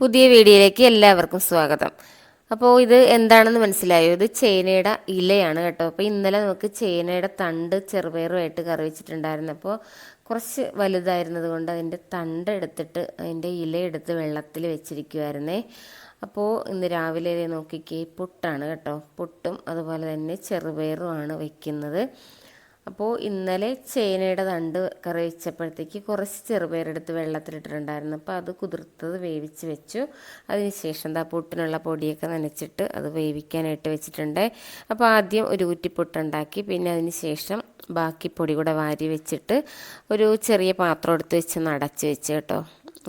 പുതിയ വീഡിയോയിലേക്ക് എല്ലാവർക്കും സ്വാഗതം. അപ്പോൾ ഇത് എന്താണെന്ന് മനസ്സിലായോ? ഇത് ചേനയുടെ ഇലയാണ് കേട്ടോ. അപ്പോൾ ഇന്നലെ നമുക്ക് ചേനയുടെ തണ്ട് ചെറുപയറുമായിട്ട് കറി വെച്ചിട്ടുണ്ടായിരുന്നു. അപ്പോൾ കുറച്ച് വലുതായിരുന്നത് കൊണ്ട് അതിന്റെ തണ്ട് എടുത്തിട്ട് അതിന്റെ ഇല എടുത്ത് വെള്ളത്തിൽ വെച്ചിരിക്കുമായിരുന്നേ അപ്പോൾ ഇന്ന് രാവിലെ നോക്കിക്കേ പുട്ടാണ് കേട്ടോ. പുട്ടും അതുപോലെ തന്നെ ചെറുപയറുമാണ് വെക്കുന്നത്. അപ്പോൾ ഇന്നലെ ചേനയുടെ തണ്ട് കറി വെച്ചപ്പോഴത്തേക്ക് കുറച്ച് ചെറുപയറെടുത്ത് വെള്ളത്തിലിട്ടിട്ടുണ്ടായിരുന്നു. അപ്പോൾ അത് കുതിർത്തത് വേവിച്ച് വെച്ചു. അതിനുശേഷം എന്താ പുട്ടിനുള്ള പൊടിയൊക്കെ നനച്ചിട്ട് അത് വേവിക്കാനായിട്ട് വെച്ചിട്ടുണ്ട്. അപ്പോൾ ആദ്യം ഒരു കുറ്റിപ്പുട്ടുണ്ടാക്കി പിന്നെ അതിന് ശേഷം ബാക്കി പൊടി കൂടെ വാരി വെച്ചിട്ട് ഒരു ചെറിയ പാത്രം എടുത്ത് വെച്ച് അടച്ച് വെച്ച് കേട്ടോ.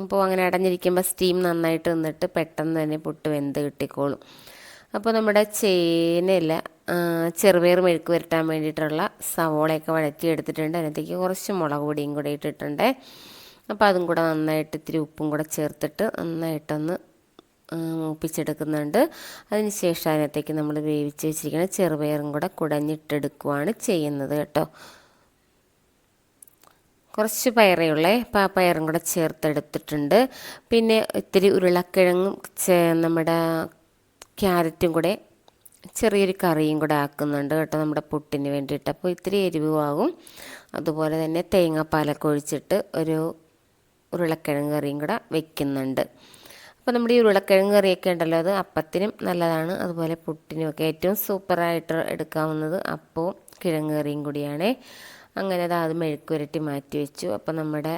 അപ്പോൾ അങ്ങനെ അടഞ്ഞിരിക്കുമ്പോൾ സ്റ്റീം നന്നായിട്ട് നിന്നിട്ട് പെട്ടെന്ന് തന്നെ പുട്ട് വെന്ത് കിട്ടിക്കോളും. അപ്പോൾ നമ്മുടെ ചേനയില ചെറുപയർ മെഴുക്ക് വരട്ടാൻ വേണ്ടിയിട്ടുള്ള സവോളയൊക്കെ വഴറ്റി എടുത്തിട്ടുണ്ട് അതിനകത്തേക്ക് കുറച്ച് മുളക് പൊടിയും കൂടെ ഇട്ടിട്ടുണ്ട്. അപ്പോൾ അതും കൂടെ നന്നായിട്ട് ഇത്തിരി ഉപ്പും കൂടെ ചേർത്തിട്ട് നന്നായിട്ടൊന്ന് മൂപ്പിച്ചെടുക്കുന്നുണ്ട്. അതിന് ശേഷം അതിനകത്തേക്ക് നമ്മൾ വേവിച്ച് വെച്ചിരിക്കുന്ന ചെറുപയറും കൂടെ കുടഞ്ഞിട്ടെടുക്കുവാണ് ചെയ്യുന്നത് കേട്ടോ. കുറച്ച് പയറേ അപ്പോൾ ആ പയറും കൂടെ ചേർത്തെടുത്തിട്ടുണ്ട്. പിന്നെ ഇത്തിരി ഉരുളക്കിഴങ്ങും നമ്മുടെ ക്യാരറ്റും കൂടെ ചെറിയൊരു കറിയും കൂടെ ആക്കുന്നുണ്ട് കേട്ടോ നമ്മുടെ പുട്ടിന് വേണ്ടിയിട്ട്. അപ്പോൾ ഇത്തിരി എരിവുമാകും. അതുപോലെ തന്നെ തേങ്ങാപ്പാലൊക്കെ ഒഴിച്ചിട്ട് ഒരു ഉരുളക്കിഴങ്ങ് കറിയും കൂടെ വെക്കുന്നുണ്ട്. അപ്പോൾ നമ്മുടെ ഈ ഉരുളക്കിഴങ്ങ് കറിയൊക്കെ ഉണ്ടല്ലോ അത് അപ്പത്തിനും നല്ലതാണ്. അതുപോലെ പുട്ടിനുമൊക്കെ ഏറ്റവും സൂപ്പറായിട്ട് എടുക്കാവുന്നത് അപ്പവും കിഴങ്ങ് കറിയും കൂടിയാണ്. അങ്ങനെ അത് മെഴുക്കുരട്ടി മാറ്റി വെച്ചു. അപ്പോൾ നമ്മുടെ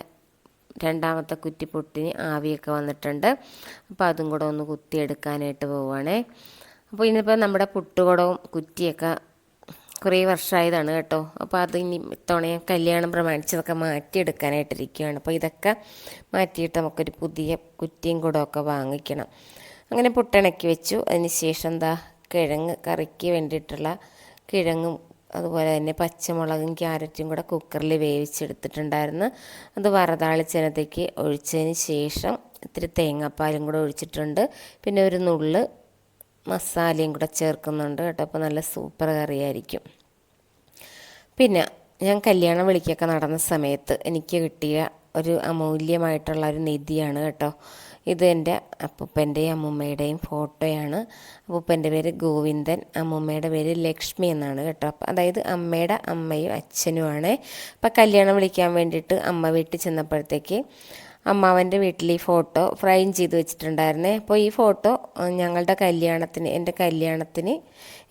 രണ്ടാമത്തെ കുറ്റി പൊട്ടിന് ആവിയൊക്കെ വന്നിട്ടുണ്ട്. അപ്പോൾ അതും കൂടെ ഒന്ന് കുത്തിയെടുക്കാനായിട്ട് പോവുകയാണേ. അപ്പോൾ ഇന്നിപ്പോൾ നമ്മുടെ പുട്ടുകുടവും കുറ്റിയൊക്കെ കുറേ വർഷമായതാണ് കേട്ടോ. അപ്പോൾ അത് ഇനി ഇത്തവണ കല്യാണം പ്രമാണിച്ചതൊക്കെ മാറ്റിയെടുക്കാനായിട്ടിരിക്കുകയാണ്. അപ്പോൾ ഇതൊക്കെ മാറ്റിയിട്ട് നമുക്കൊരു പുതിയ കുറ്റിയും കുടമൊക്കെ വാങ്ങിക്കണം. അങ്ങനെ പുട്ടിണക്കി വെച്ചു. അതിന് ശേഷം എന്താ കിഴങ്ങ് കറിക്ക് വേണ്ടിയിട്ടുള്ള കിഴങ്ങും അതുപോലെ തന്നെ പച്ചമുളകും ക്യാരറ്റും കൂടെ കുക്കറിൽ വേവിച്ചെടുത്തിട്ടുണ്ടായിരുന്നു. അത് വറതാളിച്ചതിനകത്തേക്ക് ഒഴിച്ചതിന് ശേഷം ഇത്തിരി തേങ്ങാപ്പാലും കൂടെ ഒഴിച്ചിട്ടുണ്ട്. പിന്നെ ഒരു നുള്ള് മസാലയും കൂടെ ചേർക്കുന്നുണ്ട് കേട്ടോ. അപ്പോൾ നല്ല സൂപ്പർ കറിയായിരിക്കും. പിന്നെ ഞാൻ കല്യാണം വിളിക്കൊക്കെ നടന്ന സമയത്ത് എനിക്ക് കിട്ടിയ ഒരു അമൂല്യമായിട്ടുള്ള ഒരു നിധിയാണ് കേട്ടോ. ഇത് എന്റെ അപ്പൂപ്പന്റെയും അമ്മൂമ്മയുടെയും ഫോട്ടോയാണ്. അപ്പൂപ്പന്റെ പേര് ഗോവിന്ദൻ അമ്മൂമ്മയുടെ പേര് ലക്ഷ്മി എന്നാണ് കേട്ടോ. അപ്പം അതായത് അമ്മയുടെ അമ്മയും അച്ഛനുമാണ്. അപ്പം കല്യാണം വിളിക്കാൻ വേണ്ടിയിട്ട് അമ്മ വീട്ടിൽ ചെന്നപ്പോഴത്തേക്ക് അമ്മാവന്റെ വീട്ടിൽ ഈ ഫോട്ടോ ഫ്രെയിം ചെയ്ത് വെച്ചിട്ടുണ്ടായിരുന്നേ. അപ്പോൾ ഈ ഫോട്ടോ ഞങ്ങളുടെ കല്യാണത്തിന് എന്റെ കല്യാണത്തിന്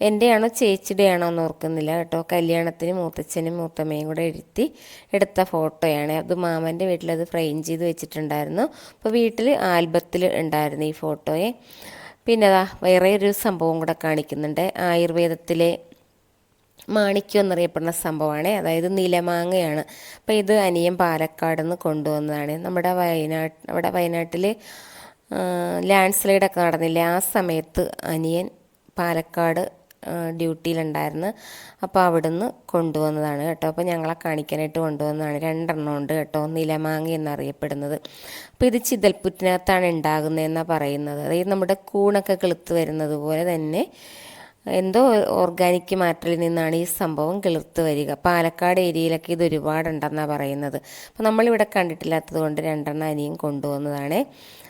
എന്റെയാണോ ചേച്ചിയുടെയാണോ എന്ന് ഓർക്കുന്നില്ല കേട്ടോ. കല്യാണത്തിന് മൂത്തച്ഛനും മൂത്തമ്മയും കൂടെ എഴുത്തി എടുത്ത ഫോട്ടോയാണ്. അത് മാമന്റെ വീട്ടിൽ അത് ഫ്രെയിം ചെയ്ത് വെച്ചിട്ടുണ്ടായിരുന്നു. അപ്പോൾ വീട്ടിൽ ആൽബത്തിൽ ഉണ്ടായിരുന്നു ഈ ഫോട്ടോയെ. പിന്നെ വേറെ ഒരു സംഭവം കൂടെ കാണിക്കുന്നുണ്ട്. ആയുർവേദത്തിലെ മാണിക്യം എന്നറിയപ്പെടുന്ന സംഭവമാണ്. അതായത് നിലമാങ്ങയാണ്. അപ്പോൾ ഇത് അനിയൻ പാലക്കാട് നിന്ന് കൊണ്ടുവന്നതാണ്. നമ്മുടെ വയനാട് നമ്മുടെ വയനാട്ടിൽ ലാൻഡ് സ്ലൈഡൊക്കെ നടന്നില്ലേ? ആ സമയത്ത് അനിയൻ പാലക്കാട് ഡ്യൂട്ടിയിലുണ്ടായിരുന്നു. അപ്പോൾ അവിടുന്ന് കൊണ്ടുവന്നതാണ് കേട്ടോ. അപ്പോൾ ഞങ്ങളെ കാണിക്കാനായിട്ട് കൊണ്ടുവന്നതാണ്. രണ്ടെണ്ണം ഉണ്ട് കേട്ടോ. നിലമാങ്ങ എന്നറിയപ്പെടുന്നത്. അപ്പോൾ ഇത് ചിതൽപ്പുറ്റിനകത്താണ് ഉണ്ടാകുന്നതെന്നാണ് പറയുന്നത്. അതായത് നമ്മുടെ കൂണൊക്കെ കിളുത്ത് വരുന്നത് പോലെ തന്നെ എന്തോ ഓർഗാനിക് മാറ്ററിൽ നിന്നാണ് ഈ സംഭവം കിളിർത്ത് വരിക. പാലക്കാട് ഏരിയയിലൊക്കെ ഇത് ഒരുപാടുണ്ടെന്നാണ് പറയുന്നത്. അപ്പോൾ നമ്മളിവിടെ കണ്ടിട്ടില്ലാത്തത് കൊണ്ട് രണ്ടെണ്ണം അനിയും കൊണ്ടുവന്നതാണ്.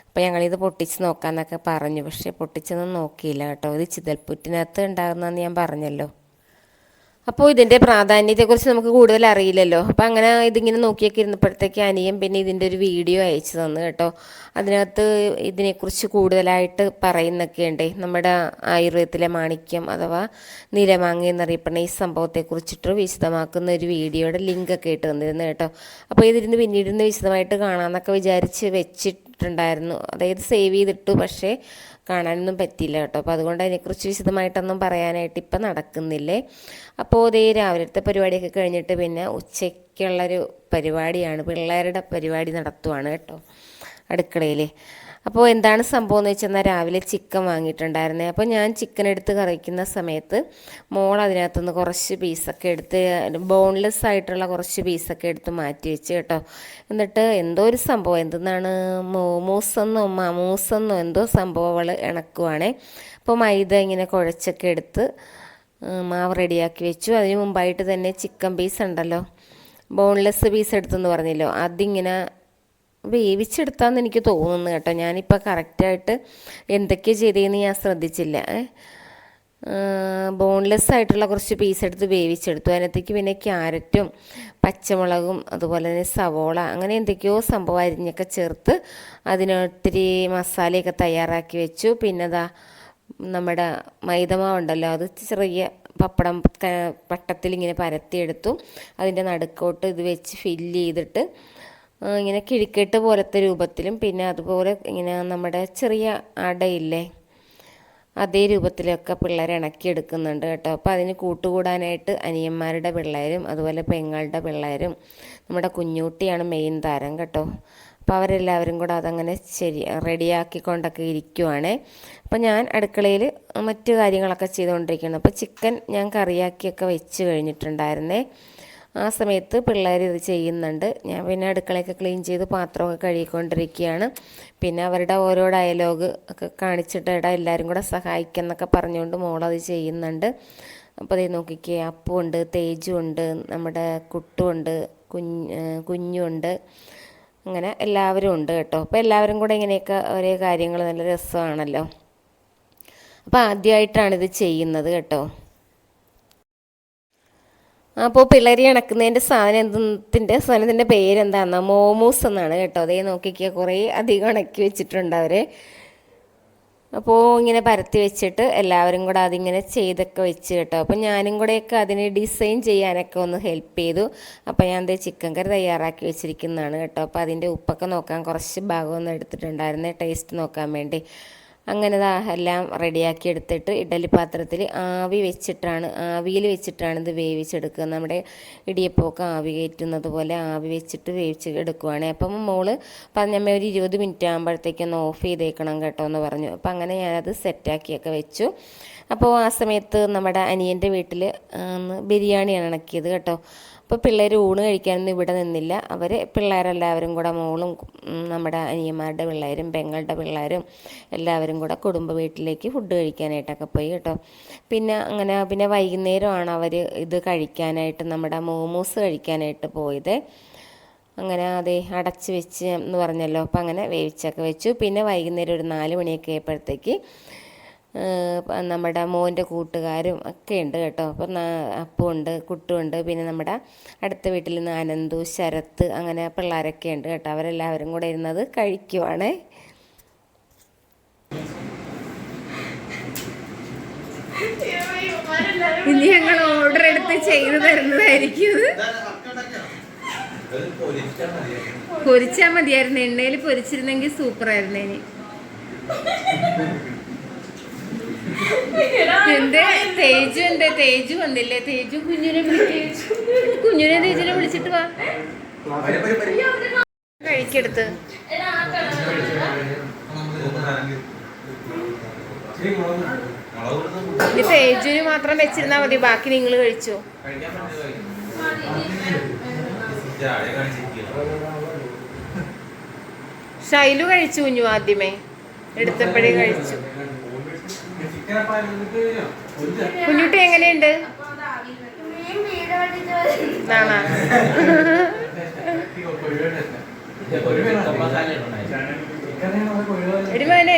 അപ്പോൾ ഞങ്ങളിത് പൊട്ടിച്ച് നോക്കാമെന്നൊക്കെ പറഞ്ഞു. പക്ഷേ പൊട്ടിച്ചൊന്നും നോക്കിയില്ല കേട്ടോ. ഇത് ചിതൽപ്പുറ്റിനകത്ത് ഉണ്ടാകുന്നതെന്ന് ഞാൻ പറഞ്ഞല്ലോ. അപ്പോൾ ഇതിന്റെ പ്രാധാന്യത്തെക്കുറിച്ച് നമുക്ക് കൂടുതൽ അറിയില്ലല്ലോ. അപ്പോൾ അങ്ങനെ ഇതിങ്ങനെ നോക്കിയൊക്കെ ഇരുന്നപ്പോഴത്തേക്ക് അനിയൻ പിന്നെ ഇതിന്റെ ഒരു വീഡിയോ അയച്ചു തന്നു കേട്ടോ. അതിനകത്ത് ഇതിനെക്കുറിച്ച് കൂടുതലായിട്ട് പറയുന്നൊക്കെ ഉണ്ടേ നമ്മുടെ ആയുർവേദത്തിലെ മാണിക്യം അഥവാ നിലമാങ്ങ എന്നറിയപ്പെടുന്ന ഈ സംഭവത്തെക്കുറിച്ചിട്ട് വിശദമാക്കുന്ന ഒരു വീഡിയോയുടെ ലിങ്കൊക്കെ ഇട്ട് തന്നിരുന്നു കേട്ടോ. അപ്പോൾ ഇതിരുന്ന് പിന്നീട് വിശദമായിട്ട് കാണാമെന്നൊക്കെ വിചാരിച്ച് വെച്ചിട്ടുണ്ടായിരുന്നു അതായത് സേവ് ചെയ്തിട്ടു പക്ഷേ കാണാനൊന്നും പറ്റിയില്ല കേട്ടോ. അപ്പോൾ അതുകൊണ്ട് അതിനെക്കുറിച്ച് വിശദമായിട്ടൊന്നും പറയാനായിട്ട് ഇപ്പം നടക്കുന്നില്ലേ? അപ്പോൾ ഇതേ രാവിലത്തെ പരിപാടിയൊക്കെ കഴിഞ്ഞിട്ട് പിന്നെ ഉച്ചയ്ക്കുള്ളൊരു പരിപാടിയാണ് പിള്ളേരുടെ പരിപാടി നടത്തുവാണ് കേട്ടോ അടുക്കളയിൽ അപ്പോൾ എന്താണ് സംഭവം എന്ന് വെച്ചാൽ രാവിലെ ചിക്കൻ വാങ്ങിയിട്ടുണ്ടായിരുന്നേ. അപ്പോൾ ഞാൻ ചിക്കൻ എടുത്ത് കറിക്കുന്ന സമയത്ത് മോൾ അതിനകത്തുനിന്ന് കുറച്ച് പീസൊക്കെ എടുത്ത് ബോൺലെസ് ആയിട്ടുള്ള കുറച്ച് പീസൊക്കെ എടുത്ത് മാറ്റി വെച്ച് കേട്ടോ. എന്നിട്ട് എന്തോ ഒരു സംഭവം എന്തെന്നാണ് മൂസെന്നോ മമൂസെന്നോ എന്തോ സംഭവം അവൾ ഇണക്കുവാണേ. അപ്പോൾ മൈദ ഇങ്ങനെ കുഴച്ചൊക്കെ എടുത്ത് മാവ് റെഡിയാക്കി വെച്ചു. അതിന് മുമ്പായിട്ട് തന്നെ ചിക്കൻ പീസ് ഉണ്ടല്ലോ ബോൺലെസ് പീസ് എടുത്തെന്ന് പറഞ്ഞല്ലോ. അതിങ്ങനെ വേവിച്ചെടുത്താന്ന് എനിക്ക് തോന്നുന്നു കേട്ടോ. ഞാനിപ്പോൾ കറക്റ്റായിട്ട് എന്തൊക്കെ ചെയ്തതെന്ന് ഞാൻ ശ്രദ്ധിച്ചില്ല. ബോൺലെസ് ആയിട്ടുള്ള കുറച്ച് പീസ് എടുത്ത് വേവിച്ചെടുത്തു. അതിനകത്തേക്ക് പിന്നെ ക്യാരറ്റും പച്ചമുളകും അതുപോലെ തന്നെ സവോള അങ്ങനെ എന്തൊക്കെയോ സംഭവം അരിഞ്ഞൊക്കെ ചേർത്ത് അതിനൊത്തിരി മസാലയൊക്കെ തയ്യാറാക്കി വെച്ചു. പിന്നെ അതാ നമ്മുടെ മൈദമാവുണ്ടല്ലോ അത് ചെറിയ പപ്പടം പട്ടത്തിൽ ഇങ്ങനെ പരത്തിയെടുത്തു. അതിന്റെ നടുക്കോട്ട് ഇത് വെച്ച് ഫില്ല് ചെയ്തിട്ട് ഇങ്ങനെ കിഴിക്കെട്ട് പോലത്തെ രൂപത്തിലും പിന്നെ അതുപോലെ ഇങ്ങനെ നമ്മുടെ ചെറിയ അടയില്ലേ അതേ രൂപത്തിലൊക്കെ പിള്ളേരെ ഇണക്കിയെടുക്കുന്നുണ്ട് കേട്ടോ. അപ്പോൾ അതിന് കൂട്ടുകൂടാനായിട്ട് അനിയന്മാരുടെ പിള്ളേരും അതുപോലെ പെങ്ങളുടെ പിള്ളേരും നമ്മുടെ കുഞ്ഞൂട്ടിയാണ് മെയിൻ താരം കേട്ടോ. അപ്പോൾ അവരെല്ലാവരും കൂടെ അതങ്ങനെ ശരി റെഡിയാക്കിക്കൊണ്ടൊക്കെ ഇരിക്കുവാണ്. അപ്പോൾ ഞാൻ അടുക്കളയിൽ മറ്റു കാര്യങ്ങളൊക്കെ ചെയ്തുകൊണ്ടിരിക്കുന്നു. അപ്പോൾ ചിക്കൻ ഞാൻ കറിയാക്കിയൊക്കെ വെച്ച് കഴിഞ്ഞിട്ടുണ്ടായിരുന്നേ. ആ സമയത്ത് പിള്ളേർ ഇത് ചെയ്യുന്നുണ്ട്. ഞാൻ പിന്നെ അടുക്കളയൊക്കെ ക്ലീൻ ചെയ്ത് പാത്രമൊക്കെ കഴുകിക്കൊണ്ടിരിക്കുകയാണ്. പിന്നെ അവരുടെ ഓരോ ഡയലോഗ് ഒക്കെ കാണിച്ചിട്ട് എടാ എല്ലാവരും കൂടെ സഹായിക്കുന്നൊക്കെ പറഞ്ഞുകൊണ്ട് മോളത് ചെയ്യുന്നുണ്ട്. അപ്പോൾ അതേ നോക്കിക്കേ അപ്പുണ്ട് തേജുണ്ട് നമ്മുടെ കുട്ടുമുണ്ട് കുഞ്ഞ് കുഞ്ഞുണ്ട് അങ്ങനെ എല്ലാവരും ഉണ്ട് കേട്ടോ. അപ്പോൾ എല്ലാവരും കൂടെ ഇങ്ങനെയൊക്കെ ഒരേ കാര്യങ്ങൾ നല്ല രസമാണല്ലോ. അപ്പോൾ ആദ്യമായിട്ടാണ് ഇത് ചെയ്യുന്നത് കേട്ടോ. അപ്പോൾ പിള്ളേരി ഇണക്കുന്നതിന്റെ സാധനം എന്തിന്റെ സാധനത്തിന്റെ പേരെന്താണെന്നാ മോമോസ് എന്നാണ് കേട്ടോ. അതേ നോക്കിക്കുക കുറേ അധികം ഇണക്കി വെച്ചിട്ടുണ്ട് അവർ അപ്പോൾ ഇങ്ങനെ പരത്തി വെച്ചിട്ട് എല്ലാവരും കൂടെ അതിങ്ങനെ ചെയ്തൊക്കെ വെച്ച് കേട്ടോ. അപ്പോൾ ഞാനും കൂടെയൊക്കെ അതിനെ ഡിസൈൻ ചെയ്യാനൊക്കെ ഒന്ന് ഹെൽപ്പ് ചെയ്തു. അപ്പോൾ ഞാൻ ദേ ചിക്കൻ കറി തയ്യാറാക്കി വെച്ചിരിക്കുന്നതാണ് കേട്ടോ. അപ്പോൾ അതിന്റെ ഉപ്പൊക്കെ നോക്കാൻ കുറച്ച് ഭാഗമൊന്നും എടുത്തിട്ടുണ്ടായിരുന്നേ. ടേസ്റ്റ് നോക്കാൻ വേണ്ടി. അങ്ങനെ എല്ലാം റെഡിയാക്കി എടുത്തിട്ട് ഇഡലി പാത്രത്തിൽ ആവി വെച്ചിട്ടാണ് ആവിയിൽ വെച്ചിട്ടാണ് ഇത് വേവിച്ചെടുക്കുക. നമ്മുടെ ഇടിയപ്പമൊക്കെ ആവി കയറ്റുന്നത് പോലെ ആവി വെച്ചിട്ട് വേവിച്ച് എടുക്കുവാണ്. അപ്പം മോൾ പറഞ്ഞമ്മ ഒരു ഇരുപത് മിനിറ്റ് ആകുമ്പോഴത്തേക്കൊന്ന് ഓഫ് ചെയ്തേക്കണം കേട്ടോ എന്ന് പറഞ്ഞു. അപ്പം അങ്ങനെ ഞാനത് സെറ്റാക്കിയൊക്കെ വെച്ചു. അപ്പോൾ ആ സമയത്ത് നമ്മുടെ അനിയന്റെ വീട്ടിൽ ബിരിയാണിയാണ് ഇണക്കിയത് കേട്ടോ. അപ്പോൾ പിള്ളേർ ഊണ് കഴിക്കാനൊന്നും ഇവിടെ നിന്നില്ല. അവർ പിള്ളേരെല്ലാവരും കൂടെ മോളും നമ്മുടെ അനിയന്മാരുടെ പിള്ളേരും പെങ്ങളുടെ പിള്ളേരും എല്ലാവരും കൂടെ കുടുംബ വീട്ടിലേക്ക് ഫുഡ് കഴിക്കാനായിട്ടൊക്കെ പോയി കേട്ടോ. പിന്നെ അങ്ങനെ പിന്നെ വൈകുന്നേരമാണ് അവർ ഇത് കഴിക്കാനായിട്ട് നമ്മുടെ മോമോസ് കഴിക്കാനായിട്ട് പോയത്. അങ്ങനെ അതേ അടച്ച് വെച്ച് എന്ന് പറഞ്ഞല്ലോ. അപ്പോൾ അങ്ങനെ വേവിച്ചൊക്കെ വെച്ചു. പിന്നെ വൈകുന്നേരം ഒരു നാല് മണിയൊക്കെ ആയപ്പോഴത്തേക്ക് നമ്മുടെ മോന്റെ കൂട്ടുകാരും ഒക്കെ ഉണ്ട് കേട്ടോ. അപ്പം അപ്പുണ്ട് കുട്ടുമുണ്ട് പിന്നെ നമ്മുടെ അടുത്ത വീട്ടിൽ നിന്ന് അനന്തു ശരത്ത് അങ്ങനെ പിള്ളേരൊക്കെ ഉണ്ട് കേട്ടോ. അവരെല്ലാവരും കൂടെ ഇരുന്നത് കഴിക്കുവാണ്. ഇനി ഞങ്ങൾ ഓർഡർ എടുത്ത് ചെയ്തു തരുന്നതായിരിക്കും. പൊരിച്ചാ മതിയായിരുന്നു. എണ്ണയിൽ പൊരിച്ചിരുന്നെങ്കിൽ സൂപ്പറായിരുന്നു ഇനി എന്റെ തേജു എന്റെ തേജു വന്നില്ലേ? തേജു കുഞ്ഞിനെ വിളിക്ക്. കുഞ്ഞിനെ തേജുനെ വിളിച്ചിട്ട് വാ. കഴിക്കെടുത്ത്. ഇനി തേജുവിന് മാത്രം വെച്ചിരുന്നാ മതി. ബാക്കി നിങ്ങൾ കഴിച്ചോ. ഷൈലു കഴിച്ചു കുഞ്ഞു ആദ്യമേ. എടുത്തപ്പോഴേ കഴിച്ചു. കുഞ്ഞുട്ടി എങ്ങനെയുണ്ട്? നാണാ എടി മോനെ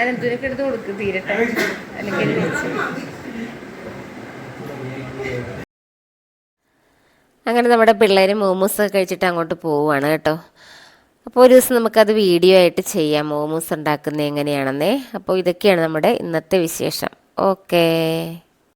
അനന്തുനൊക്കെ എടുത്ത് കൊടുക്ക് തീരട്ടെ. അല്ലെങ്കിൽ അങ്ങനെ നമ്മുടെ പിള്ളേർ മോമോസ് ഒക്കെ കഴിച്ചിട്ട് അങ്ങോട്ട് പോവുകയാണ് കേട്ടോ. അപ്പോൾ ഒരു ദിവസം നമുക്കത് വീഡിയോ ആയിട്ട് ചെയ്യാം. മോമോസ് ഉണ്ടാക്കുന്നത് എങ്ങനെയാണെന്നേ. അപ്പോൾ ഇതൊക്കെയാണ് നമ്മുടെ ഇന്നത്തെ വിശേഷം. ഓക്കേ